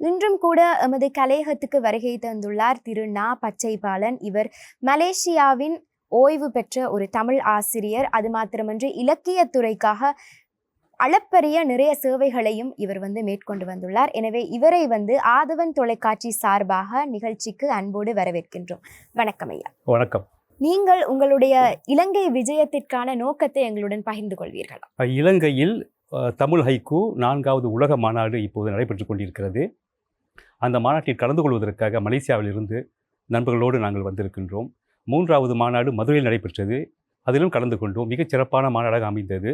இன்றும் கூட எமது கலையகத்துக்கு வருகை தந்துள்ளார் திரு. நா. பச்சைபாலன். இவர் மலேசியாவின் ஓய்வு பெற்ற ஒரு தமிழ் ஆசிரியர். அது மாத்திரமன்றி இலக்கியத்துறைக்காக அளப்பரிய நிறைய சேவைகளையும் இவர் வந்து மேற்கொண்டு வந்துள்ளார். எனவே இவரை வந்து ஆதவன் தொலைக்காட்சி சார்பாக நிகழ்ச்சிக்கு அன்போடு வரவேற்கின்றோம். வணக்கம் ஐயா. வணக்கம். நீங்கள் உங்களுடைய இலங்கை விஜயத்திற்கான நோக்கத்தை எங்களுடன் பகிர்ந்து கொள்வீர்களா? இலங்கையில் தமிழ் ஹைக்கூ நான்காவது உலக மாநாடு இப்போது நடைபெற்றுக் கொண்டிருக்கிறது. அந்த மாநாட்டில் கலந்து கொள்வதற்காக மலேசியாவிலிருந்து நண்பர்களோடு நாங்கள் வந்திருக்கின்றோம். மூன்றாவது மாநாடு மதுரையில் நடைபெற்றது. அதிலும் கலந்து கொண்டோம். மிகச் சிறப்பான மாநாடாக அமைந்தது.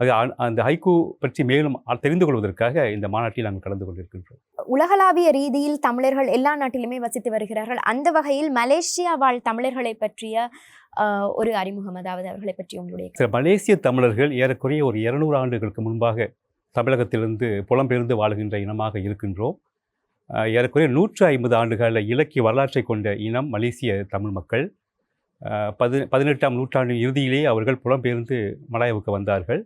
அது அந்த ஹைக்கூ பற்றி மேலும் தெரிந்து கொள்வதற்காக இந்த மாநாட்டில் நாங்கள் கலந்து கொண்டிருக்கின்றோம். உலகளாவிய ரீதியில் தமிழர்கள் எல்லா நாட்டிலுமே வசித்து வருகிறார்கள். அந்த வகையில் மலேசியா வாழ் தமிழர்களை பற்றிய ஒரு அறிமுகம் அதாவது அவர்களை பற்றி உங்களுடைய மலேசிய தமிழர்கள் ஏறக்குறைய ஒரு இருநூறு ஆண்டுகளுக்கு முன்பாக தமிழகத்திலிருந்து புலம்பெயர்ந்து வாழுகின்ற இனமாக இருக்கின்றோம். ஏறக்குறைய நூற்று ஐம்பது ஆண்டுகால இலக்கிய வரலாற்றை கொண்ட இனம் மலேசிய தமிழ் மக்கள் பதி பதினெட்டாம் நூற்றாண்டின் இறுதியிலேயே அவர்கள் புலம்பெயர்ந்து மலாயாவுக்கு வந்தார்கள்.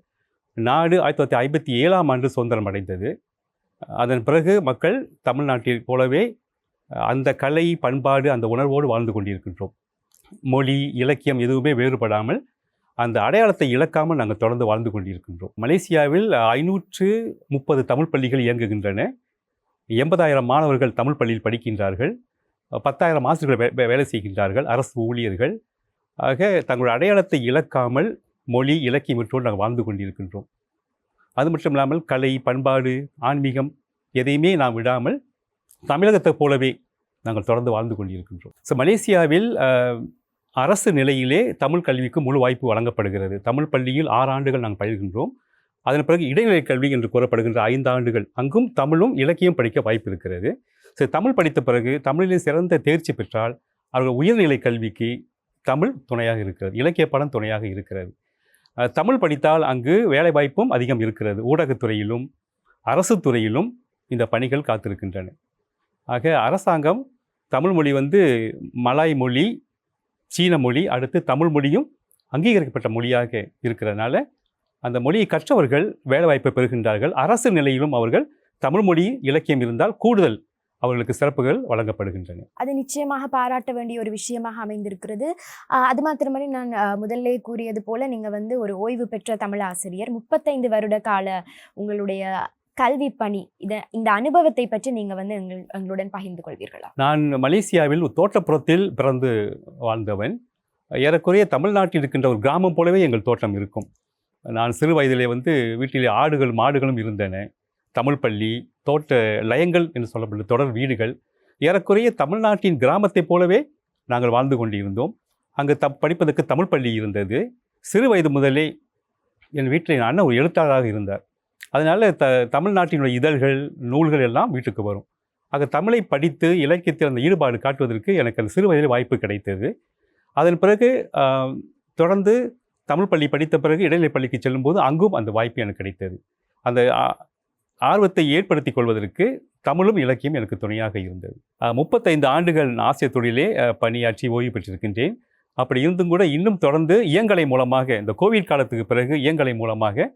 நாடு ஆயிரத்தி தொள்ளாயிரத்தி ஐம்பத்தி ஏழாம் ஆண்டு சுதந்திரம் அடைந்தது. அதன் பிறகு மக்கள் தமிழ்நாட்டில் போலவே அந்த கலை பண்பாடு அந்த உணர்வோடு வாழ்ந்து கொண்டிருக்கின்றோம். மொழி இலக்கியம் எதுவுமே வேறுபடாமல் அந்த அடையாளத்தை இழக்காமல் நாங்கள் தொடர்ந்து வாழ்ந்து கொண்டிருக்கின்றோம். மலேசியாவில் ஐநூற்று முப்பது தமிழ் பள்ளிகள் இயங்குகின்றன. எண்பதாயிரம் மாணவர்கள் தமிழ் பள்ளியில் படிக்கின்றார்கள். பத்தாயிரம் ஆசிரியர்கள் வே- வேலை செய்கின்றார்கள். அரசு ஊழியர்கள். ஆக தங்களுடைய அடையாளத்தை இழக்காமல் மொழி இலக்கியம் இவற்றோடு நாங்கள் வாழ்ந்து கொண்டிருக்கின்றோம். அது மட்டும் இல்லாமல் கலை பண்பாடு ஆன்மீகம் எதையுமே நாம் விடாமல் தமிழகத்தைப் போலவே நாங்கள் தொடர்ந்து வாழ்ந்து கொண்டிருக்கின்றோம். ஸோ மலேசியாவில் அரசு நிலையிலே தமிழ் கல்விக்கு முழு வாய்ப்பு வழங்கப்படுகிறது. தமிழ் பள்ளியில் ஆறு ஆண்டுகள் நாங்கள் பயில்கின்றோம். அதன் பிறகு இடைநிலை கல்வி என்று கூறப்படுகின்ற ஐந்து ஆண்டுகள். அங்கும் தமிழும் இலக்கியம் படிக்க வாய்ப்பு இருக்கிறது சரி தமிழ் படித்த பிறகு தமிழில் சிறந்த தேர்ச்சி பெற்றால் அவர்கள் உயர்நிலை கல்விக்கு தமிழ் துணையாக இருக்கிறது இலக்கிய படம் துணையாக இருக்கிறது. தமிழ் படித்தால் அங்கு வேலைவாய்ப்பும் அதிகம் இருக்கிறது. ஊடகத்துறையிலும் அரசு துறையிலும் இந்த பணிகள் காத்திருக்கின்றன. ஆக அரசாங்கம் தமிழ் மொழி வந்து மலாய் மொழி சீன மொழி அடுத்து தமிழ் மொழியும் அங்கீகரிக்கப்பட்ட மொழியாக இருக்கிறதுனால அந்த மொழியை கற்றவர்கள் வேலைவாய்ப்பை பெறுகின்றார்கள். அரசு நிலையிலும் அவர்கள் தமிழ் மொழி இலக்கியம் இருந்தால் கூடுதல் அவர்களுக்கு சிறப்புகள் வழங்கப்படுகின்றன. அது நிச்சயமாக பாராட்ட வேண்டிய ஒரு விஷயமாக அமைந்திருக்கிறது. அது மாத்திரமல்ல நான் முதல்லே கூறியது போல நீங்க வந்து ஒரு ஓய்வு பெற்ற தமிழ் ஆசிரியர் முப்பத்தைந்து வருட கால உங்களுடைய கல்வி பணி இத இந்த அனுபவத்தை பற்றி நீங்க வந்து எங்கள் எங்களுடன் பகிர்ந்து கொள்வீர்களா? நான் மலேசியாவில் ஒரு தோட்டப்புறத்தில் பிறந்து வாழ்ந்தவன். ஏறக்குறைய தமிழ்நாட்டில் இருக்கின்ற ஒரு கிராமம் போலவே எங்கள் தோட்டம் இருக்கும். நான் சிறு வயதிலே வந்து வீட்டிலே ஆடுகள் மாடுகளும் இருந்தன. தமிழ் பள்ளி தோட்ட லயங்கள் என்று சொல்லப்பட்ட தொடர் வீடுகள். ஏறக்குறைய தமிழ்நாட்டின் கிராமத்தைப் போலவே நாங்கள் வாழ்ந்து கொண்டிருந்தோம். அங்கு த படிப்பதற்கு தமிழ் பள்ளி இருந்தது. சிறு வயது முதலே என் வீட்டில் என் அண்ணன் ஒரு எழுத்தாளராக இருந்தார். அதனால் த தமிழ்நாட்டினுடைய இதழ்கள் நூல்கள் எல்லாம் வீட்டுக்கு வரும். ஆக தமிழை படித்து இலக்கியத்தில் அந்த ஈடுபாடு காட்டுவதற்கு எனக்கு அந்த சிறு வயதில் வாய்ப்பு கிடைத்தது. அதன் பிறகு தொடர்ந்து தமிழ் பள்ளி படித்த பிறகு இடைநிலை பள்ளிக்கு செல்லும்போது அங்கும் அந்த வாய்ப்பு எனக்கு கிடைத்தது. அந்த ஆர்வத்தை ஏற்படுத்திக் கொள்வதற்கு தமிழும் இலக்கியம் எனக்கு துணையாக இருந்தது. முப்பத்தைந்து ஆண்டுகள் நான் ஆசிரியர் தொழிலே பணியாற்றி ஓய்வு பெற்றிருக்கின்றேன். அப்படி இருந்தும் கூட இன்னும் தொடர்ந்து இயங்கலை மூலமாக இந்த கோவிட் காலத்துக்கு பிறகு இயங்கலை மூலமாக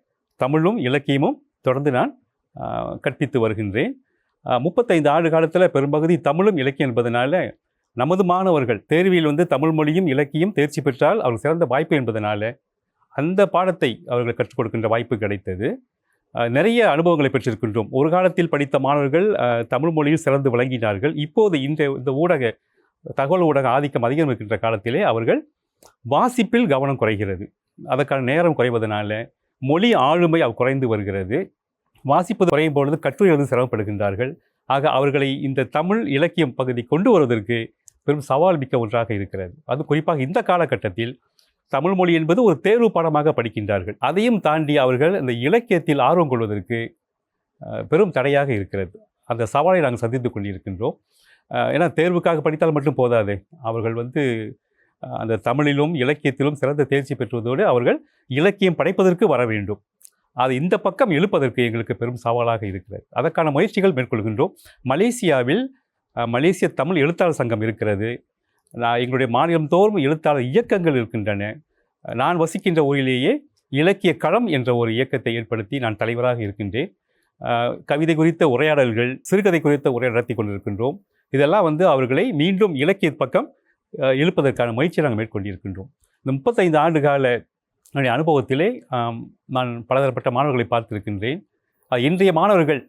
தமிழும் இலக்கியமும் தொடர்ந்து நான் கற்பித்து வருகின்றேன். முப்பத்தைந்து ஆண்டு காலத்தில் பெரும்பகுதி தமிழும் இலக்கியம் என்பதனால நமது மாணவர்கள் தேர்வில் வந்து தமிழ் மொழியும் இலக்கியம் தேர்ச்சி பெற்றால் அவர்கள் சிறந்த வாய்ப்பு என்பதனால அந்த பாடத்தை அவர்கள் கற்றுக் கொடுக்கின்ற வாய்ப்பு கிடைத்தது. நிறைய அனுபவங்களை பெற்றிருக்கின்றோம். ஒரு காலத்தில் படித்த மாணவர்கள் தமிழ் மொழியில் சிறந்து விளங்கினார்கள். இப்போது இந்த இந்த ஊடக தகவல் ஊடக ஆதிக்கம் அதிகம் இருக்கின்ற காலத்திலே அவர்கள் வாசிப்பில் கவனம் குறைகிறது. அதற்கான நேரம் குறைவதனால மொழி ஆளுமை அவ் குறைந்து வருகிறது. வாசிப்பது குறையும் பொழுது கட்டுரை எழுத சிரமப்படுகின்றார்கள் ஆக அவர்களை இந்த தமிழ் இலக்கியம் பகுதி கொண்டு வருவதற்கு பெரும் சவால் மிக்க ஒன்றாக இருக்கிறது. அது குறிப்பாக இந்த காலகட்டத்தில் தமிழ் மொழி என்பது ஒரு தேர்வு பாடமாக படிக்கின்றார்கள். அதையும் தாண்டி அவர்கள் இந்த இலக்கியத்தில் ஆர்வம் கொள்வதற்கு பெரும் தடையாக இருக்கிறது. அந்த சவாலை நாங்கள் சந்தித்து கொண்டிருக்கின்றோம். ஏன்னா தேர்வுக்காக படித்தால் மட்டும் போதாது. அவர்கள் வந்து அந்த தமிழிலும் இலக்கியத்திலும் சிறந்த தேர்ச்சி பெற்றுவதோடு அவர்கள் இலக்கியம் படைப்பதற்கு வர வேண்டும். அது இந்த பக்கம் எழுப்பதற்கு எங்களுக்கு பெரும் சவாலாக இருக்கிறது. அதற்கான முயற்சிகள் மேற்கொள்கின்றோம். மலேசியாவில் மலேசிய தமிழ் எழுத்தாளர் சங்கம் இருக்கிறது. நான் எங்களுடைய மாநிலம் தோறும் எழுத்தாளர் இயக்கங்கள் இருக்கின்றன. நான் வசிக்கின்ற ஊரிலேயே இலக்கிய களம் என்ற ஒரு இயக்கத்தை ஏற்படுத்தி நான் தலைவராக இருக்கின்றேன். கவிதை குறித்த உரையாடல்கள் சிறுகதை குறித்த உரையாடல் நடத்தி கொண்டிருக்கின்றோம். இதெல்லாம் வந்து அவர்களை மீண்டும் இலக்கிய பக்கம் எழுப்பதற்கான இழுப்பதற்கான முயற்சியை நாங்கள் மேற்கொண்டிருக்கின்றோம். இந்த முப்பத்தைந்து ஆண்டு கால என்னுடைய அனுபவத்திலே நான் பலதரப்பட்ட மாணவர்களை பார்த்திருக்கின்றேன். இன்றைய மாணவர்கள்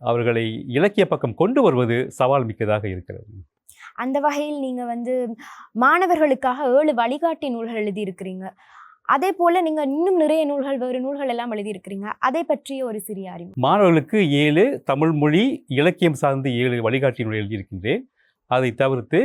அவர்களை இலக்கிய பக்கம் கொண்டு வருவது சவால் மிக்கதாக இருக்கிறது. அந்த வகையில் நீங்கள் வந்து மாணவர்களுக்காக ஏழு வழிகாட்டி நூல்கள் எழுதியிருக்கிறீங்க. அதே போல் நீங்கள் இன்னும் நிறைய நூல்கள் வேறு நூல்கள் எல்லாம் எழுதியிருக்கிறீங்க. அதை பற்றிய ஒரு சிறிய அறிவு. மாணவர்களுக்கு ஏழு தமிழ் மொழி இலக்கியம் சார்ந்து ஏழு வழிகாட்டி நூல் எழுதியிருக்கின்றேன். அதை தவிர்த்து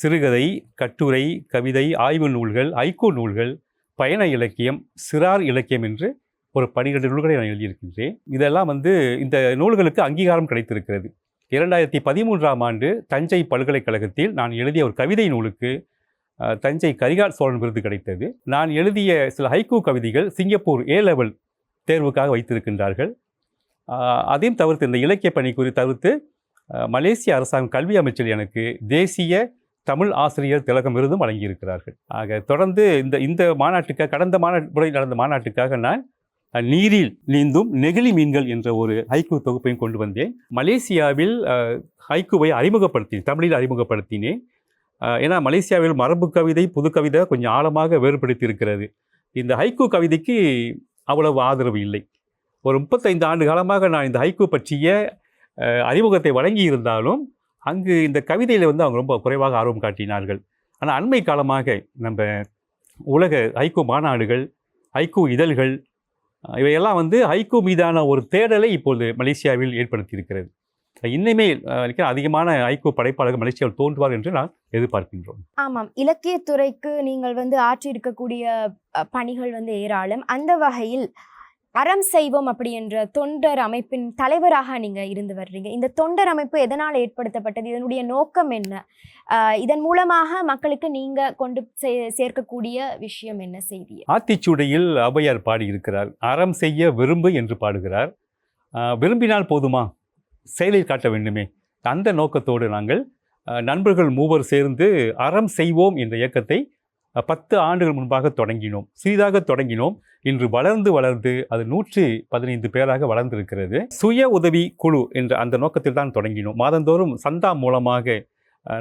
சிறுகதை கட்டுரை கவிதை ஆய்வு நூல்கள் ஐக்கோ நூல்கள் பயண இலக்கியம் சிறார் இலக்கியம் என்று ஒரு பனிரெண்டு நூல்களை நான் எழுதியிருக்கின்றேன். இதெல்லாம் வந்து இந்த நூல்களுக்கு அங்கீகாரம் கிடைத்திருக்கிறது. இரண்டாயிரத்தி பதிமூன்றாம் ஆண்டு தஞ்சை பல்கலைக்கழகத்தில் நான் எழுதிய ஒரு கவிதை நூலுக்கு தஞ்சை கரிகால் சோழன் விருது கிடைத்தது. நான் எழுதிய சில ஹைக்கூ கவிதைகள் சிங்கப்பூர் ஏ லெவல் தேர்வுக்காக வைத்திருக்கின்றார்கள். அதையும் தவிர்த்து இந்த இலக்கிய பணி குறித்து தவிர்த்து மலேசிய அரசாங்கம் கல்வி அமைச்சர் எனக்கு தேசிய தமிழ் ஆசிரியர் திலகம் விருதும் வழங்கியிருக்கிறார்கள். ஆக தொடர்ந்து இந்த இந்த மாநாட்டுக்காக கடந்த மாநாட்டு நடந்த மாநாட்டுக்காக நான் நீரில் நீந்தும் நெகிழி மீன்கள் என்ற ஒரு ஹைக்கு தொகுப்பையும் கொண்டு வந்தேன். மலேசியாவில் ஹைக்குவை அறிமுகப்படுத்தினேன். தமிழில் அறிமுகப்படுத்தினேன். ஏன்னா மலேசியாவில் மரபு கவிதை புது கவிதை கொஞ்சம் ஆழமாக வேறுபடுத்தி இருக்கிறது இந்த ஹைக்கு கவிதைக்கு அவ்வளவு ஆதரவு இல்லை. ஒரு முப்பத்தைந்து ஆண்டு காலமாக நான் இந்த ஹைக்கு பற்றிய அறிமுகத்தை வழங்கி இருந்தாலும் அங்கு இந்த கவிதையில் வந்து அவங்க ரொம்ப குறைவாக ஆர்வம் காட்டினார்கள். ஆனால் அண்மை காலமாக நம்ம உலக ஹைக்கூ மாநாடுகள் ஹைக்கூ இதழ்கள் இவையெல்லாம் வந்து ஹைகோ மீதான ஒரு தேடலை இப்போது மலேசியாவில் ஏற்படுத்தியிருக்கிறது. இன்னுமே அதிகமான ஐக்கோ படைப்பாளர்கள் மலேசியாவில் தோன்றுவார் என்று நான் எதிர்பார்க்கின்றோம். ஆமாம். இலக்கியத்துறைக்கு நீங்கள் வந்து ஆற்றியிருக்கக்கூடிய பணிகள் வந்து ஏராளம். அந்த வகையில் அறம் செய்வோம் அப்படி என்ற தொண்டர் அமைப்பின் தலைவராக நீங்கள் இருந்து வர்றீங்க. இந்த தொண்டர் அமைப்பு எதனால் ஏற்படுத்தப்பட்டது? இதனுடைய நோக்கம் என்ன? இதன் மூலமாக மக்களுக்கு நீங்கள் கொண்டு சே- சேர்க்கக்கூடிய விஷயம் என்ன செய்தி? ஆத்திச்சூடையில் ஔவையார் பாடியிருக்கிறார். அறம் செய்ய விரும்பு என்று பாடுகிறார். விரும்பினால் போதுமா? செயலில் காட்ட வேண்டுமே. அந்த நோக்கத்தோடு நாங்கள் நண்பர்கள் மூவர் சேர்ந்து அறம் செய்வோம் என்ற இயக்கத்தை பத்து ஆண்டுகள் முன்பாக தொடங்கினோம். சிறிதாக தொடங்கினோம். இன்று வளர்ந்து வளர்ந்து அது நூற்றி பதினைந்து பேராக வளர்ந்திருக்கிறது. சுய உதவி குழு என்ற அந்த நோக்கத்தில் தான் தொடங்கினோம். மாதந்தோறும் சந்தா மூலமாக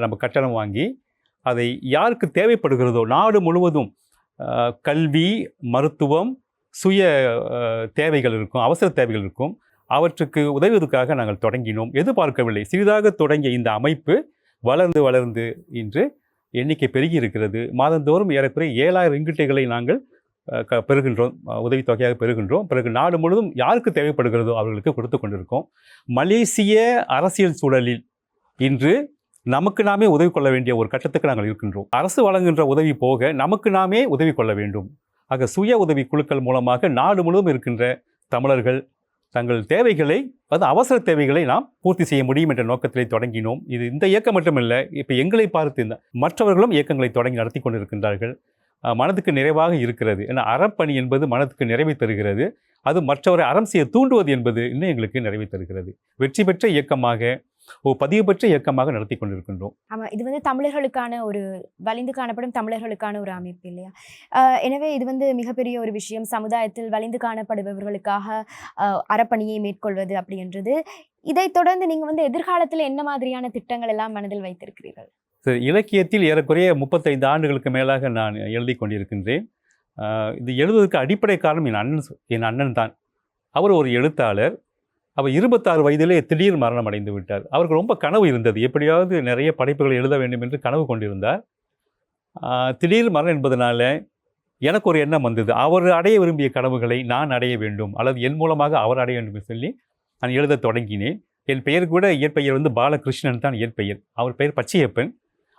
நம்ம கட்டணம் வாங்கி அதை யாருக்கு தேவைப்படுகிறதோ நாடு முழுவதும் கல்வி மருத்துவம் சுய தேவைகள் இருக்கும் அவசர தேவைகள் இருக்கும். அவற்றுக்கு உதவுவதற்காக நாங்கள் தொடங்கினோம். எதிர்பார்க்கவில்லை. சிறிதாக தொடங்கிய இந்த அமைப்பு வளர்ந்து வளர்ந்து இன்று எண்ணிக்கை பெருகி இருக்கிறது. மாதந்தோறும் ஏறக்குறைய ஏழாயிரம் ரிங்கிட்டைகளை நாங்கள் க- பெறுகின்றோம். உதவித்தொகையாக பெறுகின்றோம். பிறகு நாடு முழுவதும் யாருக்கு தேவைப்படுகிறதோ அவர்களுக்கு கொடுத்து கொண்டிருக்கோம். மலேசிய அரசியல் சூழலில் இன்று நமக்கு நாமே உதவி கொள்ள வேண்டிய ஒரு கட்டத்துக்கு நாங்கள் இருக்கின்றோம். அரசு வழங்குகின்ற உதவி போக நமக்கு நாமே உதவி கொள்ள வேண்டும். ஆக சுய உதவி குழுக்கள் மூலமாக நாடு முழுவதும் இருக்கின்ற தமிழர்கள் தங்கள் தேவைகளை அது அவசர தேவைகளை நாம் பூர்த்தி செய்ய முடியும் என்ற நோக்கத்திலே தொடங்கினோம். இது இந்த இயக்கம் மட்டுமல்ல இப்போ எங்களை பார்த்து இந்த மற்றவர்களும் இயக்கங்களை தொடங்கி நடத்தி கொண்டிருக்கின்றார்கள். மனதுக்கு நிறைவாக இருக்கிறது. ஏன்னா அறப்பணி என்பது மனதுக்கு நிறைவை தருகிறது. அது மற்றவரை அறம் செய்ய தூண்டுவது என்பது இன்னும் எங்களுக்கு நிறைவை தருகிறது. வெற்றி பெற்ற இயக்கமாக ஒரு பதிவு பெற்ற இயக்கமாக நடத்தி கொண்டிருக்கின்றோம். ஆமா இது வந்து தமிழர்களுக்கான ஒரு வலிந்து காணப்படும் தமிழர்களுக்கான ஒரு அமைப்பு இல்லையா? எனவே இது வந்து மிகப்பெரிய ஒரு விஷயம். சமுதாயத்தில் வலிந்து காணப்படுபவர்களுக்காக அறப்பணியை மேற்கொள்வது அப்படின்றது. இதைத் தொடர்ந்து நீங்க வந்து எதிர்காலத்தில் என்ன மாதிரியான திட்டங்கள் எல்லாம் மனதில் வைத்திருக்கிறீர்கள்? சரி இலக்கியத்தில் ஏறக்குறைய முப்பத்தைந்து ஆண்டுகளுக்கு மேலாக நான் எழுதி கொண்டிருக்கின்றேன். இது எழுதுவதற்கு அடிப்படை காரணம் என் அண்ணன் என் அண்ணன் தான் அவர் ஒரு எழுத்தாளர். அவர் இருபத்தாறு வயதிலே திடீர் மரணம் அடைந்து விட்டார். அவருக்கு ரொம்ப கனவு இருந்தது. எப்படியாவது நிறைய படைப்புகளை எழுத வேண்டும் என்று கனவு கொண்டிருந்தார். திடீர் மரணம் என்பதனால எனக்கு ஒரு எண்ணம் வந்தது. அவர் அடைய விரும்பிய கனவுகளை நான் அடைய வேண்டும் அல்லது என் மூலமாக அவர் அடைய வேண்டும் என்று சொல்லி நான் எழுதத் தொடங்கினேன். என் பெயர் கூட இயற்பெயர் வந்து பாலகிருஷ்ணன் தான் இயற்பெயர். அவர் பெயர் பச்சையப்பன்.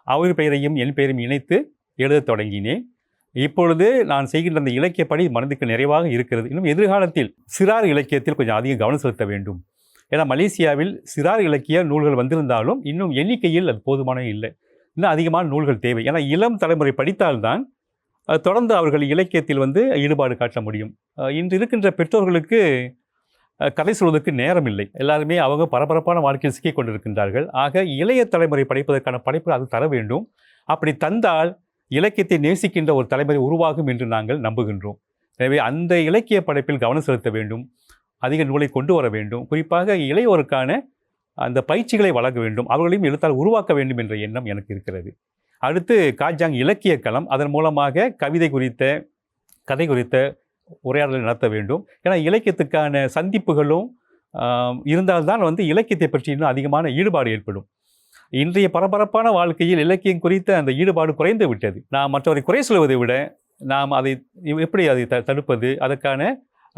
அவர் பெயரையும் என் பெயரையும் இணைத்து எழுதத் தொடங்கினேன். இப்பொழுது நான் செய்கின்ற அந்த இலக்கிய பணி மனதுக்கு நிறைவாக இருக்கிறது. இன்னும் எதிர்காலத்தில் சிறார் இலக்கியத்தில் கொஞ்சம் அதிகம் கவனம் செலுத்த வேண்டும். ஏன்னா மலேசியாவில் சிறார் இலக்கிய நூல்கள் வந்திருந்தாலும் இன்னும் எண்ணிக்கையில் அது போதுமான இல்லை. இன்னும் அதிகமான நூல்கள் தேவை. ஏன்னா இளம் தலைமுறை படித்தால்தான் தொடர்ந்து அவர்கள் இலக்கியத்தில் வந்து ஈடுபாடு காட்ட முடியும். இன்று இருக்கின்ற பெற்றோர்களுக்கு கதை சொல்வதற்கு நேரம் இல்லை. எல்லாருமே அவங்க பரபரப்பான வாழ்க்கையில் சிக்கிக் கொண்டிருக்கின்றார்கள். ஆக இளைய தலைமுறை படிப்பதற்கான படைப்பு அது தர வேண்டும். அப்படி தந்தால் இலக்கியத்தை நேசிக்கின்ற ஒரு தலைமுறை உருவாகும் என்று நாங்கள் நம்புகின்றோம். எனவே அந்த இலக்கிய படைப்பில் கவனம் செலுத்த வேண்டும். அதிக நூலை கொண்டு வர வேண்டும். குறிப்பாக இளையோருக்கான அந்த பயிற்சிகளை வழங்க வேண்டும். அவர்களையும் எழுத்தால் உருவாக்க வேண்டும் என்ற எண்ணம் எனக்கு இருக்கிறது. அடுத்து காஜாங் இலக்கிய களம். அதன் மூலமாக கவிதை குறித்த கதை குறித்த உரையாடலை நடத்த வேண்டும். ஏன்னா இலக்கியத்துக்கான சந்திப்புகளும் இருந்தால்தான் வந்து இலக்கியத்தை பற்றி இன்னும் அதிகமான ஈடுபாடு ஏற்படும். இன்றைய பரபரப்பான வாழ்க்கையில் இலக்கியம் குறித்த அந்த ஈடுபாடு குறைந்து விட்டது. நாம் மற்றவரை குறை சொல்வதை விட நாம் அதை எப்படி அதை த தடுப்பது? அதற்கான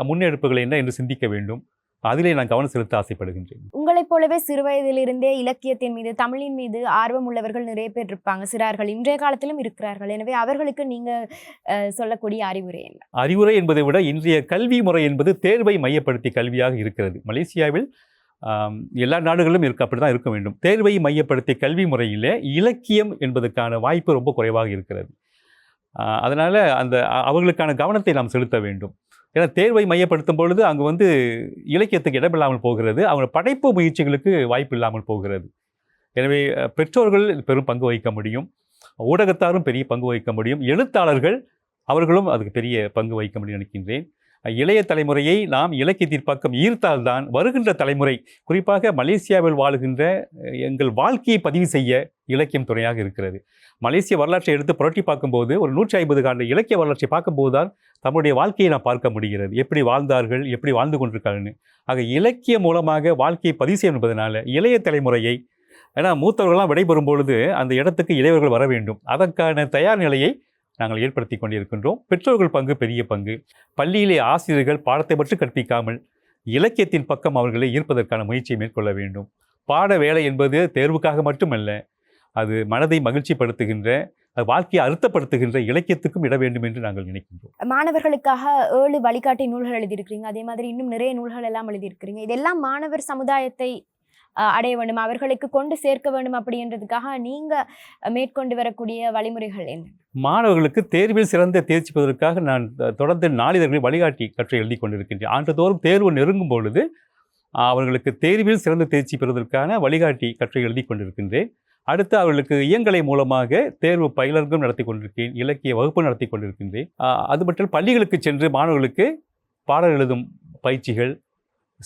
முன்னெடுப்புகள் என்ன என்று சிந்திக்க வேண்டும். அதிலே நான் கவனம் செலுத்த ஆசைப்படுகின்றேன். உங்களைப் போலவே சிறுவயதிலிருந்தே இலக்கியத்தின் மீது தமிழின் மீது ஆர்வம் உள்ளவர்கள் நிறைய பேர் இருப்பாங்க. சிறார்கள் இன்றைய காலத்திலும் இருக்கிறார்கள். எனவே அவர்களுக்கு நீங்க சொல்லக்கூடிய அறிவுரை என்ன? அறிவுரை என்பதை விட இன்றைய கல்வி முறை என்பது தேர்வை மையப்படுத்தி கல்வியாக இருக்கிறது. மலேசியாவில் எல்லா நாடுகளிலும் இருக்க அப்படி தான் இருக்க வேண்டும். தேர்வை மையப்படுத்திய கல்வி முறையிலே இலக்கியம் என்பதற்கான வாய்ப்பு ரொம்ப குறைவாக இருக்கிறது. அதனால் அந்த அவர்களுக்கான கவனத்தை நாம் செலுத்த வேண்டும். ஏன்னா தேர்வை மையப்படுத்தும் பொழுது அங்கே வந்து இலக்கியத்துக்கு இடமில்லாமல் போகிறது. அவங்க படைப்பு முயற்சிகளுக்கு வாய்ப்பு இல்லாமல் போகிறது. எனவே பெற்றோர்கள் பெரும் பங்கு வகிக்க முடியும். ஊடகத்தாரும் பெரிய பங்கு வகிக்க முடியும். எழுத்தாளர்கள் அவர்களும் அதுக்கு பெரிய பங்கு வகிக்க முடியும் நினைக்கின்றேன். இளைய தலைமுறையை நாம் இலக்கியத்தின் பக்கம் ஈர்த்தால்தான் வருகின்ற தலைமுறை குறிப்பாக மலேசியாவில் வாழுகின்ற எங்கள் வாழ்க்கையை பதிவு செய்ய இலக்கியம் துணையாக இருக்கிறது. மலேசிய வரலாற்றை எடுத்து புரட்டி பார்க்கும்போது ஒரு நூற்றி ஐம்பது காண்ட இலக்கிய வரலாற்றை பார்க்கும்போது தான் தம்முடைய வாழ்க்கையை நாம் பார்க்க முடிகிறது. எப்படி வாழ்ந்தார்கள் எப்படி வாழ்ந்து கொண்டிருக்காங்கன்னு ஆக இலக்கியம் மூலமாக வாழ்க்கையை பதிவு செய்யும் என்பதனால இளைய தலைமுறையை ஏன்னா மூத்தவர்கள்லாம் விடைபெறும் பொழுது அந்த இடத்துக்கு இளையவர்கள் வர வேண்டும். அதற்கான தயார் நிலையை நாங்கள் ஏற்படுத்தி கொண்டிருக்கின்றோம். பெற்றோர்கள் பங்கு பெரிய பங்கு. பள்ளியிலே ஆசிரியர்கள் பாடத்தை மட்டும் கற்பிக்காமல் இலக்கியத்தின் பக்கம் அவர்களை ஈர்ப்பதற்கான முயற்சியை மேற்கொள்ள வேண்டும். பாட வேலை என்பது தேர்வுக்காக மட்டுமல்ல அது மனதை மகிழ்ச்சிப்படுத்துகின்ற அது வாழ்க்கையை அறுத்தப்படுத்துகின்ற இலக்கியத்துக்கும் இட வேண்டும் என்று நாங்கள் நினைக்கின்றோம். மாணவர்களுக்காக ஏழு வழிகாட்டி நூல்கள் எழுதியிருக்கிறீங்க. அதே மாதிரி இன்னும் நிறைய நூல்கள் எல்லாம் எழுதியிருக்கிறீங்க. இதெல்லாம் மாணவர் சமுதாயத்தை அடைய வேண்டும் அவர்களுக்கு கொண்டு சேர்க்க வேண்டும் அப்படின்றதுக்காக நீங்க மேற்கொண்டு வரக்கூடிய வழிமுறைகள் என்ன? மாணவர்களுக்கு தேர்வில் சிறந்த தேர்ச்சி பெறுவதற்காக நான் தொடர்ந்து நாளிதழ்களை வழிகாட்டி கற்றை எழுதி கொண்டிருக்கின்றேன். ஆண்டுதோறும் தேர்வு நெருங்கும் பொழுது அவர்களுக்கு தேர்வில் சிறந்த தேர்ச்சி பெறுவதற்கான வழிகாட்டி கற்றை எழுதி கொண்டிருக்கின்றேன். அடுத்து அவர்களுக்கு இயங்கலை மூலமாக தேர்வு பயிலரங்கம் நடத்தி கொண்டிருக்கேன் இலக்கிய வகுப்பு நடத்தி கொண்டிருக்கின்றேன். அது மட்டும் பள்ளிகளுக்கு சென்று மாணவர்களுக்கு பாடல் எழுதும் பயிற்சிகள்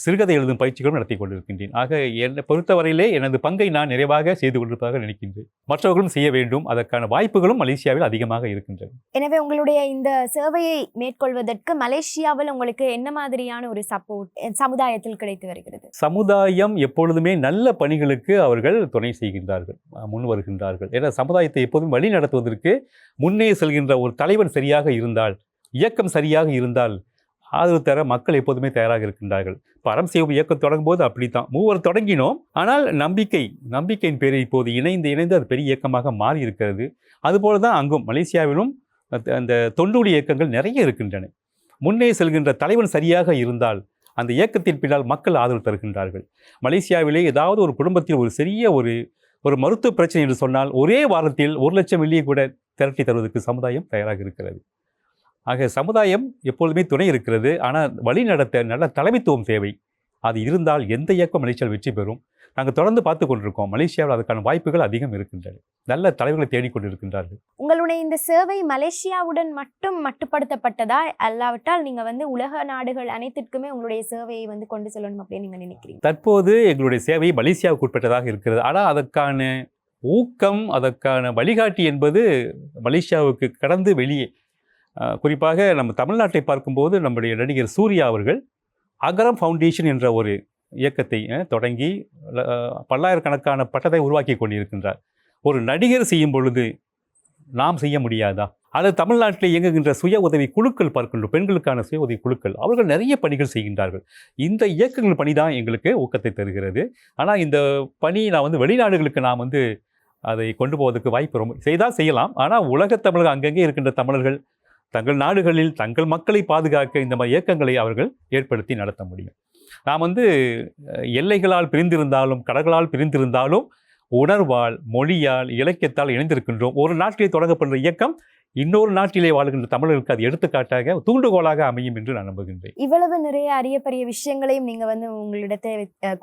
சிறுகதை எழுதும் பயிற்சிகளும் நடத்தி கொண்டிருக்கின்றேன். ஆக என்னை பொறுத்தவரையிலே எனது பங்கை நான் நிறைவாக செய்து கொண்டிருப்பதாக நினைக்கின்றேன். மற்றவர்களும் செய்ய வேண்டும். அதற்கான வாய்ப்புகளும் மலேசியாவில் அதிகமாக இருக்கின்றன. எனவே உங்களுடைய இந்த சேவையை மேற்கொள்வதற்கு மலேசியாவில் உங்களுக்கு என்ன மாதிரியான ஒரு சப்போர்ட் சமுதாயத்தில் கிடைத்து வருகிறது? சமுதாயம் எப்பொழுதுமே நல்ல பணிகளுக்கு அவர்கள் துணை செய்கின்றார்கள் முன் வருகின்றார்கள். ஏன்னா சமுதாயத்தை எப்போதும் வழி நடத்துவதற்கு முன்னே செல்கின்ற ஒரு தலைவன் சரியாக இருந்தால் இயக்கம் சரியாக இருந்தால் ஆதரவு தர மக்கள் எப்போதுமே தயாராக இருக்கின்றார்கள். இப்போ அறம் இயக்கம் தொடங்கும் போது அப்படித்தான். மூவர் தொடங்கினோம். ஆனால் நம்பிக்கை நம்பிக்கையின் பேரில் இப்போது இணைந்து இணைந்து அது பெரிய இயக்கமாக மாறி இருக்கிறது. அதுபோல தான் அங்கும் மலேசியாவிலும் அந்த- அந்த தொண்டூடி இயக்கங்கள் நிறைய இருக்கின்றன. முன்னே செல்கின்ற தலைவன் சரியாக இருந்தால் அந்த இயக்கத்தின் பின்னால் மக்கள் ஆதரவு தருகின்றார்கள். மலேசியாவிலே ஏதாவது ஒரு குடும்பத்தில் ஒரு சிறிய ஒரு ஒரு மருத்துவ பிரச்சனை என்று சொன்னால் ஒரே வாரத்தில் ஒரு லட்சம் வெள்ளியை கூட திரட்டி தருவதற்கு சமுதாயம் தயாராக இருக்கிறது. ஆக சமுதாயம் எப்பொழுதுமே துணை இருக்கிறது. ஆனால் வழி நடத்த நல்ல தலைமைத்துவம் தேவை. அது இருந்தால் எந்த இயக்கம் மலேசியாவில் வெற்றி பெறும்? நாங்கள் தொடர்ந்து பார்த்து கொண்டிருக்கோம். மலேசியாவில் அதுக்கான வாய்ப்புகள் அதிகம் இருக்கின்றன. நல்ல தலைவர்களை தேடிக்கொண்டிருக்கின்றார்கள் உங்களுடைய இந்த சேவை மலேசியாவுடன் மட்டும் மட்டுப்படுத்தப்பட்டதா? அல்லாவிட்டால் நீங்க வந்து உலக நாடுகள் அனைத்திற்குமே உங்களுடைய சேவையை வந்து கொண்டு செல்லணும் அப்படின்னு நீங்க நினைக்கிறீங்க. தற்போது எங்களுடைய சேவை மலேசியாவுக்கு உட்பட்டதாக இருக்கிறது. ஆனால் அதற்கான ஊக்கம் அதற்கான வழிகாட்டி என்பது மலேசியாவுக்கு கடந்து வெளியே குறிப்பாக நம்ம தமிழ்நாட்டை பார்க்கும்போது நம்முடைய நடிகர் சூர்யா அவர்கள் அகரம் ஃபவுண்டேஷன் என்ற ஒரு இயக்கத்தை தொடங்கி பல்லாயிரக்கணக்கான பட்டத்தை உருவாக்கி கொண்டிருக்கின்றார். ஒரு நடிகர் செய்யும் பொழுது நாம் செய்ய முடியாதா? அல்லது தமிழ்நாட்டில் இயங்குகின்ற சுய உதவி குழுக்கள் பார்க்கின்றோம் பெண்களுக்கான சுய உதவி குழுக்கள் அவர்கள் நிறைய பணிகள் செய்கின்றார்கள். இந்த இயக்கங்கள் பணி தான் எங்களுக்கு ஊக்கத்தை தருகிறது. ஆனால் இந்த பணி நான் வந்து வெளிநாடுகளுக்கு நான் வந்து அதை கொண்டு போவதற்கு வாய்ப்பு ரொம்ப செய்தால் செய்யலாம். ஆனால் உலகத் தமிழர்கள் அங்கங்கே இருக்கின்ற தமிழர்கள் தங்கள் நாடுகளில் தங்கள் மக்களை பாதுகாக்க இந்த மாதிரி இயக்கங்களை அவர்கள் ஏற்படுத்தி நடத்த முடியும். நாம் வந்து எல்லைகளால் பிரிந்திருந்தாலும் கடல்களால் பிரிந்திருந்தாலும் உணர்வால் மொழியால் இலக்கியத்தால் இணைந்திருக்கின்றோம். ஒரு நாட்டிலே தொடங்கப்படுற இயக்கம் இன்னொரு நாட்டிலே வாழ்கின்ற தமிழர்களுக்கு அது எடுத்துக்காட்டாக தூண்டுகோலாக அமையும் என்று நான் நம்புகின்றேன். இவ்வளவு நிறைய அரியப்பரிய விஷயங்களையும் நீங்க வந்து உங்களிடத்தை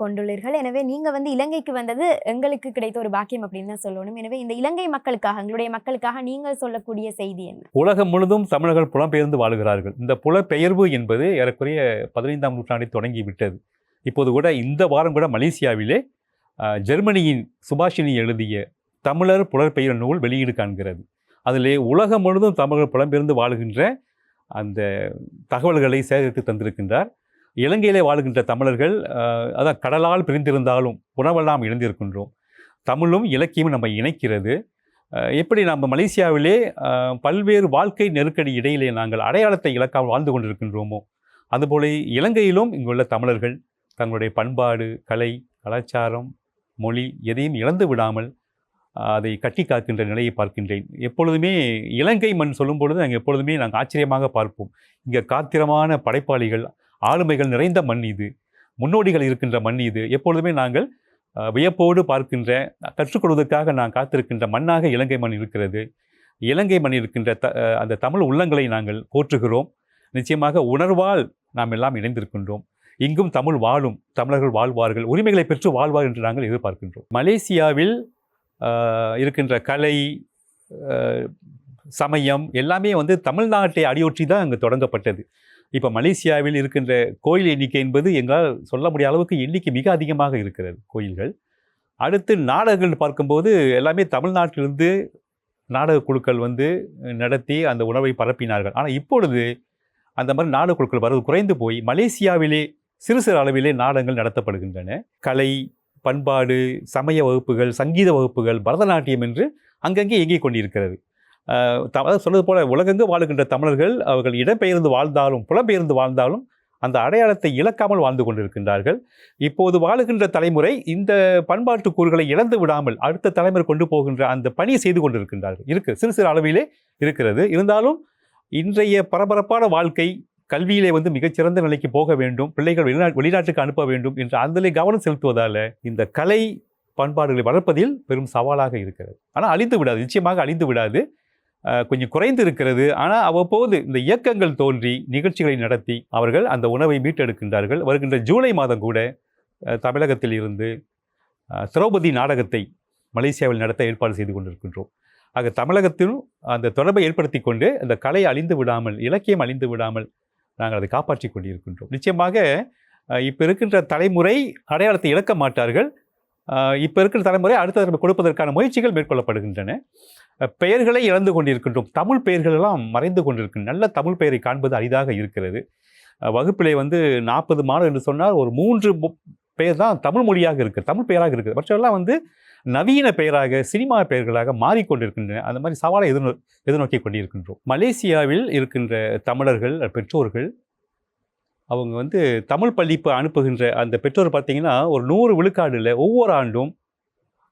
கொண்டுள்ளீர்கள். எனவே நீங்க வந்து இலங்கைக்கு வந்தது எங்களுக்கு கிடைத்த ஒரு பாக்கியம் அப்படின்னு தான் சொல்லணும். எனவே இந்த இலங்கை மக்களுக்காக எங்களுடைய மக்களுக்காக நீங்கள் சொல்லக்கூடிய செய்தி என்ன? உலகம் முழுதும் தமிழர்கள் புலம்பெயர்ந்து வாழுகிறார்கள். இந்த புலப்பெயர்வு என்பது ஏறக்குறைய பதினைந்தாம் நூற்றாண்டில் தொடங்கி விட்டது இப்போது கூட இந்த வாரம் கூட மலேசியாவிலே ஜெர்மனியின் சுபாஷினி எழுதிய தமிழர் புலற்பெயர் நூல் வெளியீடு காண்கிறது. அதிலே உலகம் முழுதும் தமிழர் புலம்பெயர்ந்து வாழுகின்ற அந்த தகவல்களை சேகரித்து தந்திருக்கின்றார். இலங்கையிலே வாழுகின்ற தமிழர்கள் அதான் கடலால் பிரிந்திருந்தாலும் உணவெல்லாம் இழந்திருக்கின்றோம். தமிழும் இலக்கியமும் நம்ம இணைக்கிறது. எப்படி நம்ம மலேசியாவிலே பல்வேறு வாழ்க்கை நெருக்கடி இடையிலே நாங்கள் அடையாளத்தை இழக்காமல் வாழ்ந்து கொண்டிருக்கின்றோமோ அதுபோல இலங்கையிலும் இங்குள்ள தமிழர்கள் தங்களுடைய பண்பாடு கலை கலாச்சாரம் மொழி எதையும் இழந்து விடாமல் அதை கட்டி காக்கின்ற நிலையை பார்க்கின்றேன். எப்பொழுதுமே இலங்கை மண் சொல்லும் பொழுது நாங்கள் எப்பொழுதுமே நாங்கள் ஆச்சரியமாக பார்ப்போம். இங்கே காத்திரமான படைப்பாளிகள் ஆளுமைகள் நிறைந்த மண் இது. முன்னோடிகள் இருக்கின்ற மண் இது. எப்பொழுதுமே நாங்கள் வியப்போடு பார்க்கின்ற கற்றுக்கொள்வதற்காக நான் காத்திருக்கின்ற மண்ணாக இலங்கை மண் இருக்கிறது. இலங்கை மண் இருக்கின்ற த அந்த தமிழ் உள்ளங்களை நாங்கள் போற்றுகிறோம். நிச்சயமாக உணர்வால் நாம் எல்லாம் இணைந்திருக்கின்றோம். இங்கும் தமிழ் வாழும் தமிழர்கள் வாழ்வார்கள் உரிமைகளை பெற்று வாழ்வார் என்று நாங்கள் எதிர்பார்க்கின்றோம். மலேசியாவில் இருக்கின்ற கலை சமயம் எல்லாமே வந்து தமிழ்நாட்டை அடியொற்றி தான் அங்கே தொடங்கப்பட்டது. இப்போ மலேசியாவில் இருக்கின்ற கோயில் எண்ணிக்கை என்பது எங்களால் சொல்ல முடிய அளவுக்கு எண்ணிக்கை மிக அதிகமாக இருக்கிறது கோயில்கள். அடுத்து நாடகங்கள் பார்க்கும்போது எல்லாமே தமிழ்நாட்டிலிருந்து நாடக குழுக்கள் வந்து நடத்தி அந்த உணவை பரப்பினார்கள். ஆனால் இப்பொழுது அந்த மாதிரி நாடக குழுக்கள் வரது குறைந்து போய் மலேசியாவிலே சிறு சிறு அளவிலே நாடகங்கள் நடத்தப்படுகின்றன. கலை பண்பாடு சமய வகுப்புகள் சங்கீத வகுப்புகள் பரதநாட்டியம் என்று அங்கங்கே இயங்கிக் கொண்டிருக்கிறது. த- அதாவது சொன்னது போல உலகெங்கு வாழுகின்ற தமிழர்கள் அவர்கள் இடம்பெயர்ந்து வாழ்ந்தாலும் புலம்பெயர்ந்து வாழ்ந்தாலும் அந்த அடையாளத்தை இழக்காமல் வாழ்ந்து கொண்டிருக்கின்றார்கள். இப்போது வாழுகின்ற தலைமுறை இந்த பண்பாட்டு கூறுகளை இழந்து விடாமல் அடுத்த தலைமுறை கொண்டு போகின்ற அந்த பணியை செய்து கொண்டிருக்கின்றார்கள். இருக்கு சிறு சிறு அளவிலே இருக்கிறது. இருந்தாலும் இன்றைய பரபரப்பான வாழ்க்கை கல்வியிலே வந்து மிகச்சிறந்த நிலைக்கு போக வேண்டும் பிள்ளைகள் வெளிநா வெளிநாட்டுக்கு அனுப்ப வேண்டும் என்று அதிலே கவனம் செலுத்துவதால் இந்த கலை பண்பாடுகளை வளர்ப்பதில் பெரும் சவாலாக இருக்கிறது. ஆனால் அழிந்து விடாது நிச்சயமாக அழிந்து விடாது. கொஞ்சம் குறைந்து இருக்கிறது. ஆனால் அவ்வப்போது இந்த இயக்கங்கள் தோன்றி நிகழ்ச்சிகளை நடத்தி அவர்கள் அந்த உணவை மீட்டெடுக்கின்றார்கள். வருகின்ற ஜூலை மாதம் கூட தமிழகத்தில் இருந்து திரௌபதி நாடகத்தை மலேசியாவில் நடத்த ஏற்பாடு செய்து கொண்டிருக்கின்றோம். ஆக தமிழகத்திலும் அந்த தொடர்பை ஏற்படுத்தி கொண்டு அந்த கலை அழிந்து விடாமல் இலக்கியம் அழிந்து விடாமல் நாங்கள் அதை காப்பாற்றி கொண்டிருக்கின்றோம். நிச்சயமாக இப்போ இருக்கின்ற தலைமுறை அடையாளத்தை இழக்க மாட்டார்கள். இப்போ இருக்கிற தலைமுறை அடுத்த தலைமுறை கொடுப்பதற்கான முயற்சிகள் மேற்கொள்ளப்படுகின்றன. பெயர்களை இழந்து கொண்டிருக்கின்றோம். தமிழ் பெயர்கள் எல்லாம் மறைந்து கொண்டிருக்கின்றன. நல்ல தமிழ் பெயரை காண்பது அரிதாக இருக்கிறது. வகுப்பிலே வந்து நாற்பது மாணவர் என்று சொன்னால் ஒரு மூன்று மு- பெயர் தான் தமிழ் மொழியாக இருக்குது தமிழ் பெயராக இருக்குது. மற்றெல்லாம் வந்து நவீன பெயராக சினிமா பெயர்களாக மாறிக்கொண்டிருக்கின்றன. அந்த மாதிரி சவாலை எதிர்நோ எதிர்நோக்கி கொண்டிருக்கின்றோம். மலேசியாவில் இருக்கின்ற தமிழர்கள் பெற்றோர்கள் அவங்க வந்து தமிழ் பள்ளிப்பு அனுப்புகின்ற அந்த பெற்றோர் பார்த்தீங்கன்னா ஒரு நூறு விழுக்காடில் ஒவ்வொரு ஆண்டும்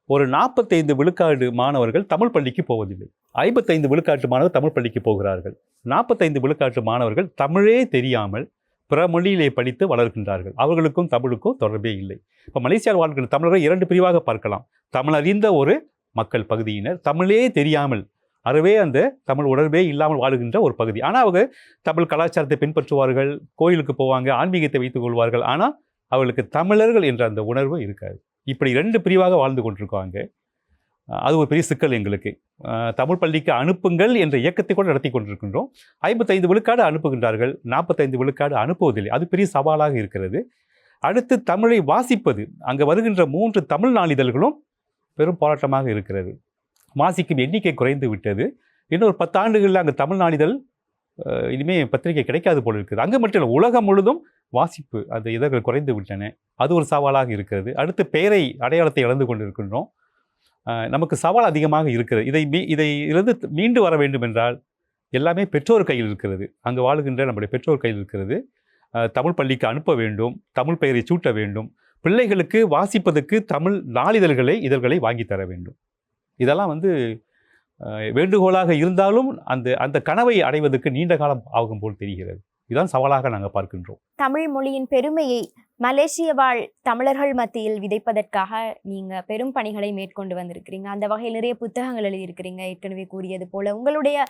ஒரு நாற்பத்தைந்து விழுக்காடு மாணவர்கள் தமிழ் பள்ளிக்கு போவதில்லை. ஐம்பத்தைந்து விழுக்காட்டு மாணவர் தமிழ் பள்ளிக்கு போகிறார்கள். நாற்பத்தைந்து விழுக்காட்டு மாணவர்கள் தமிழே தெரியாமல் பிற மொழியிலே படித்து வளர்கின்றார்கள். அவர்களுக்கும் தமிழுக்கும் தொடர்பே இல்லை. இப்போ மலேசியாவில் வாழ்கிற தமிழர்கள் இரண்டு பிரிவாக பார்க்கலாம். தமிழ் அறிந்த ஒரு மக்கள் பகுதியினர் தமிழே தெரியாமல் அறவே அந்த தமிழ் உணர்வே இல்லாமல் வாழுகின்ற ஒரு பகுதி. ஆனால் அவங்க தமிழ் கலாச்சாரத்தை பின்பற்றுவார்கள் கோயிலுக்கு போவாங்க ஆன்மீகத்தை வைத்துக் கொள்வார்கள். ஆனால் அவர்களுக்கு தமிழர்கள் என்ற அந்த உணர்வு இருக்காது. இப்படி ரெண்டு பிரிவாக வாழ்ந்து கொண்டிருக்காங்க. அது ஒரு பெரிய சிக்கல் எங்களுக்கு. தமிழ் பள்ளிக்கு அனுப்புங்கள் என்ற இயக்கத்தை கூட நடத்தி கொண்டிருக்கின்றோம். ஐம்பத்தைந்து விழுக்காடு அனுப்புகின்றார்கள். நாற்பத்தைந்து விழுக்காடு அனுப்புவதில்லை. அது பெரிய சவாலாக இருக்கிறது. அடுத்து தமிழை வாசிப்பது. அங்கே வருகின்ற மூன்று தமிழ் நாளிதழ்களும் பெரும் போராட்டமாக இருக்கிறது. வாசிக்கும் எண்ணிக்கை குறைந்து விட்டது. இன்னொரு பத்தாண்டுகளில் அங்கே தமிழ் நாளிதழ் இனிமேல் இனிமே பத்திரிகை கிடைக்காது போல் இருக்குது. அங்கே மட்டும் இல்லை உலகம் முழுதும் வாசிப்பு அந்த இதழ்கள் குறைந்து விட்டன. அது ஒரு சவாலாக இருக்கிறது. அடுத்து பெயரை அடையாளத்தை இழந்து கொண்டிருக்கின்றோம். நமக்கு சவால் அதிகமாக இருக்கிறது இதை மீ இதை இருந்து மீண்டு வர வேண்டும் என்றால் எல்லாமே பெற்றோர் கையில் இருக்கிறது. அங்கு வாழுகின்ற நம்முடைய பெற்றோர் கையில் இருக்கிறது. தமிழ் பள்ளிக்கு அனுப்ப வேண்டும் தமிழ் பெயரை சூட்ட வேண்டும் பிள்ளைகளுக்கு வாசிப்பதற்கு தமிழ் நாளிதழ்களை இதழ்களை வாங்கி தர வேண்டும். இதெல்லாம் வந்து வேண்டுகோளாக இருந்தாலும் அந்த அந்த கனவை அடைவதற்கு நீண்ட காலம் ஆகும் போல் தெரிகிறது. இதுதான் சவாலாக நாங்கள் பார்க்கின்றோம். தமிழ் மொழியின் பெருமையை மலேசிய வாழ் தமிழர்கள் மத்தியில் விதைப்பதற்காக நீங்க பெரும் பணிகளை மேற்கொண்டு வந்திருக்கிறீங்க. அந்த வகையில் நிறைய புத்தகங்கள் எழுதியிருக்கிறீங்க. ஏற்கனவே கூறியது போல உங்களுடைய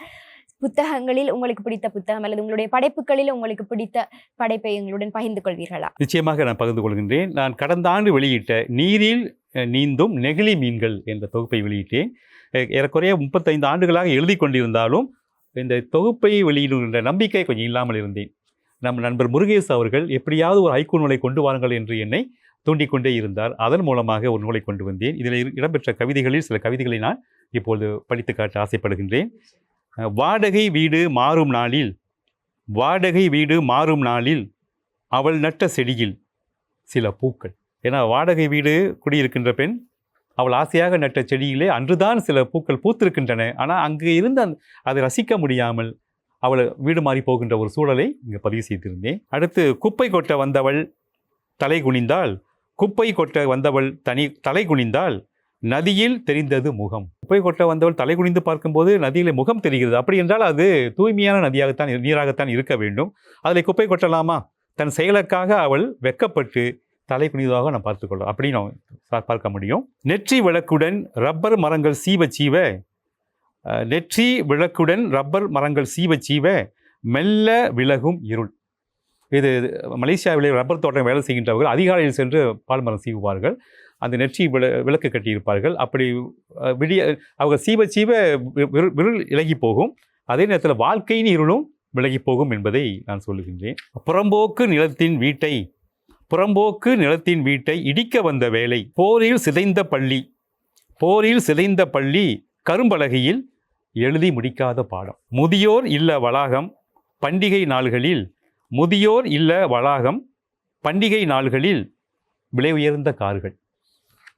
புத்தகங்களில் உங்களுக்கு பிடித்த புத்தகம் அல்லது உங்களுடைய படைப்புகளில் உங்களுக்கு பிடித்த படைப்பை எங்களுடன் பகிர்ந்து கொள்வீர்களா? நிச்சயமாக நான் பகிர்ந்து கொள்கின்றேன். நான் கடந்த ஆண்டு வெளியிட்ட நீரில் நீந்தும் நெகிழி மீன்கள் என்ற தொகுப்பை வெளியிட்டேன். ஏறக்குறைய முப்பத்தைந்து ஆண்டுகளாக எழுதி கொண்டிருந்தாலும் இந்த தொகுப்பை வெளியிடுகின்ற நம்பிக்கை கொஞ்சம் இல்லாமல் இருந்தேன். நம் நண்பர் முருகேஷ் அவர்கள் எப்படியாவது ஒரு ஐக்கூ நூலை கொண்டு வாருங்கள் என்று என்னை தூண்டிக்கொண்டே இருந்தார். அதன் மூலமாக ஒரு நூலை கொண்டு வந்தேன். இதில் இடம்பெற்ற கவிதைகளில் சில கவிதைகளை நான் இப்பொழுது படித்து காட்ட ஆசைப்படுகின்றேன். வாடகை வீடு மாறும் நாளில் வாடகை வீடு மாறும் நாளில் அவள் நட்ட செடியில் சில பூக்கள். ஏன்னா வாடகை வீடு குடியிருக்கின்ற பெண் அவள் ஆசையாக நட்ட செடியிலே அன்றுதான் சில பூக்கள் பூத்திருக்கின்றன. ஆனால் அங்கு இருந்து அந் அதை ரசிக்க முடியாமல் அவள் வீடு மாறி போகின்ற ஒரு சூழலை இங்கே பதிவு செய்திருந்தேன். அடுத்து குப்பை கொட்ட வந்தவள் தலை குனிந்தால் குப்பை கொட்ட வந்தவள் தனி தலை குனிந்தால் நதியில் தெரிந்தது முகம். குப்பை கொட்ட வந்தவள் தலை குனிந்து பார்க்கும்போது நதியில் முகம் தெரிகிறது. அப்படி என்றால் அது தூய்மையான நதியாகத்தான் நீராகத்தான் இருக்க வேண்டும். அதில் குப்பை கொட்டலாமா? தன் செயலுக்காக அவள் வெக்கப்பட்டு தலை குனிதாக நான் பார்த்துக்கொள்ளோம் அப்படின்னு நான் பார்க்க முடியும். நெற்றி விளக்குடன் ரப்பர் மரங்கள் சீவ சீவ நெற்றி விளக்குடன் ரப்பர் மரங்கள் சீவ சீவ மெல்ல விலகும் இருள். இது மலேசியாவிலே ரப்பர் தோட்டம் வேலை செய்கின்றவர்கள் அதிகாலையில் சென்று பால்மரம் சீவுவார்கள். அந்த நெற்றி விள விளக்கு கட்டியிருப்பார்கள். அப்படி விடிய அவங்க சீவ சீவ விரு- விருள் இலகி போகும். அதே நேரத்தில் வாழ்க்கையின் இருளும் விலகி போகும் என்பதை நான் சொல்லுகின்றேன். புறம்போக்கு நிலத்தின் வீட்டை புறம்போக்கு நிலத்தின் வீட்டை இடிக்க வந்த வேலை போரில் சிதைந்த பள்ளி போரில் சிதைந்த பள்ளி கரும்பலகையில் எழுதி முடிக்காத பாடம். முதியோர் இல்ல வளாகம் பண்டிகை நாள்களில் முதியோர் இல்ல வளாகம் பண்டிகை நாள்களில் விலை உயர்ந்த கார்கள்.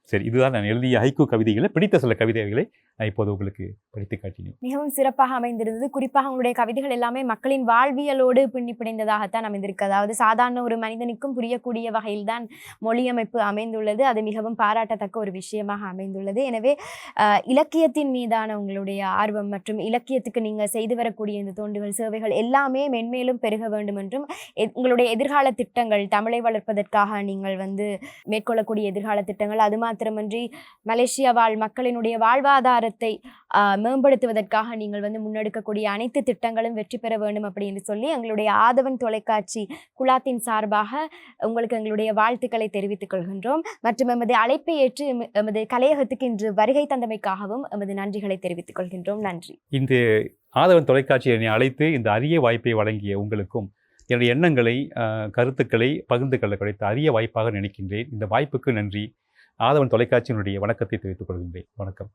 சரி இதுதான் நான் எழுதிய ஹைக்கு கவிதைகளை பிடித்த சில கவிதைகளை நான் இப்போது உங்களுக்கு படித்து காட்டினேன். மிகவும் சிறப்பாக அமைந்திருந்தது. குறிப்பாக உங்களுடைய கவிதைகள் எல்லாமே மக்களின் வாழ்வியலோடு பின்னி பிணைந்ததாகத்தான் அமைந்திருக்கு. அதாவது சாதாரண ஒரு மனிதனுக்கும் புரியக்கூடிய வகையில் தான் மொழி மொழியமைப்பு அமைந்துள்ளது. அது மிகவும் பாராட்டத்தக்க ஒரு விஷயமாக அமைந்துள்ளது. எனவே இலக்கியத்தின் மீதான உங்களுடைய ஆர்வம் மற்றும் இலக்கியத்துக்கு நீங்கள் செய்து வரக்கூடிய இந்த தோண்டுகள் சேவைகள் எல்லாமே மென்மேலும் பெருக வேண்டும் என்றும் உங்களுடைய எதிர்கால திட்டங்கள் தமிழை வளர்ப்பதற்காக நீங்கள் வந்து மேற்கொள்ளக்கூடிய எதிர்கால திட்டங்கள் அது மாத்திரமன்றி மலேசியா வாழ் மக்களினுடைய வாழ்வாதார ஆஹ், மேம்படுத்துவதற்காக நீங்கள் வந்து முன்னெடுக்கக்கூடிய அனைத்து திட்டங்களும் வெற்றி பெற வேண்டும் அப்படின்னு சொல்லி எங்களுடைய ஆதவன் தொலைக்காட்சி குழாத்தின் சார்பாக உங்களுக்கு எங்களுடைய வாழ்த்துக்களை தெரிவித்துக் கொள்கின்றோம். மற்றும் எமது அழைப்பை ஏற்று எமது கலையகத்துக்கு இன்று வருகை தந்தமைக்காகவும் எமது நன்றிகளை தெரிவித்துக் கொள்கின்றோம். நன்றி. இந்த ஆதவன் தொலைக்காட்சி என்னை அழைத்து இந்த அரிய வாய்ப்பை வழங்கிய உங்களுக்கும் என்னுடைய எண்ணங்களை கருத்துக்களை பகிர்ந்து கொள்ள கிடைத்த அரிய வாய்ப்பாக நினைக்கின்றேன். இந்த வாய்ப்புக்கு நன்றி. ஆதவன் தொலைக்காட்சியினுடைய வணக்கத்தை தெரிவித்துக் கொள்கின்றேன். வணக்கம்.